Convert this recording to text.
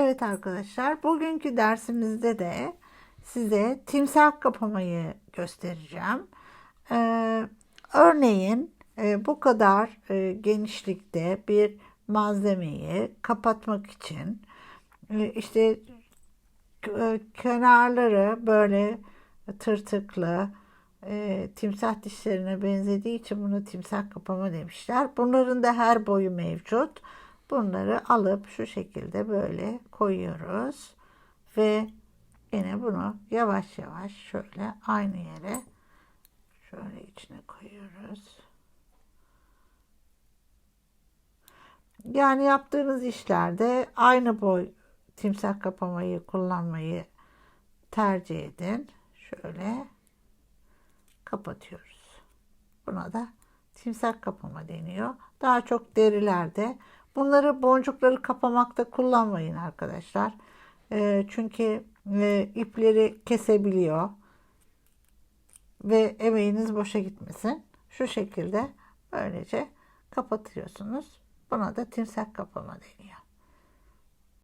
Evet arkadaşlar, bugünkü dersimizde de size timsah kapamayı göstereceğim. Ee, örneğin e, bu kadar e, genişlikte bir malzemeyi kapatmak için e, işte e, kenarları böyle tırtıklı e, timsah dişlerine benzediği için bunu timsah kapama demişler. Bunların da her boyu mevcut. Bunları alıp şu şekilde böyle koyuyoruz ve yine bunu yavaş yavaş şöyle aynı yere şöyle içine koyuyoruz. Yani yaptığınız işlerde aynı boy timsah kapamayı kullanmayı tercih edin. Şöyle kapatıyoruz. Buna da timsah kapama deniyor. Daha çok derilerde. Bunları boncukları kapamakta kullanmayın arkadaşlar. E, çünkü e, ipleri kesebiliyor. Ve emeğiniz boşa gitmesin. Şu şekilde böylece kapatıyorsunuz. Buna da timsah kapama deniyor.